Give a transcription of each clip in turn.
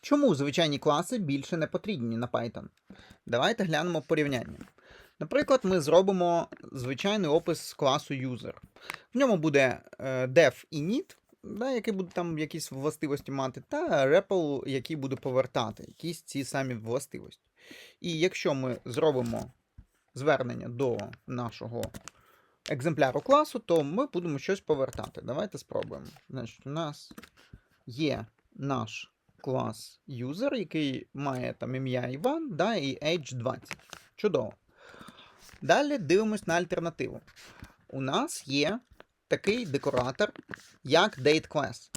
Чому звичайні класи більше не потрібні на Python? Давайте глянемо порівняння. Наприклад, ми зробимо звичайний опис класу user. В ньому буде е, def і init, да, який буде там якісь властивості мати, та REPL, який буде повертати якісь ці самі властивості. І якщо ми зробимо звернення до нашого екземпляру класу, то ми будемо щось повертати. Давайте спробуємо. Значить, у нас є наш клас user, який має там ім'я Іван, да, і age 20. Чудово. Далі дивимось на альтернативу. У нас є такий декоратор, як DateClass.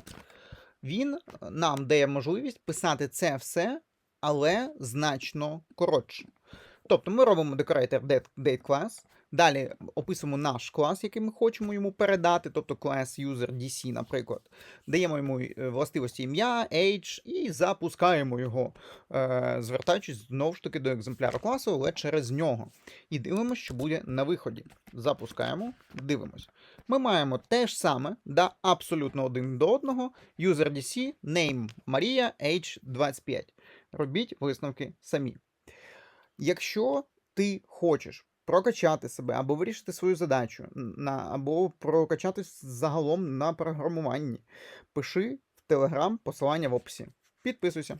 Він нам дає можливість писати це все, але значно коротше. Тобто ми робимо decorator date, DateClass, далі описуємо наш клас, який ми хочемо йому передати, тобто клас user DC, наприклад. Даємо йому е, властивості ім'я, age і запускаємо його, е, звертаючись знову ж таки до екземпляра класу, але через нього. І дивимося, що буде на виході. Запускаємо, дивимось. Ми маємо те ж саме, да, абсолютно один до одного. User DC, name Maria, age 25. Робіть висновки самі. Якщо ти хочеш прокачати себе або вирішити свою задачу, на, або прокачатись загалом на програмуванні, пиши в Телеграм посилання в описі. Підписуйся.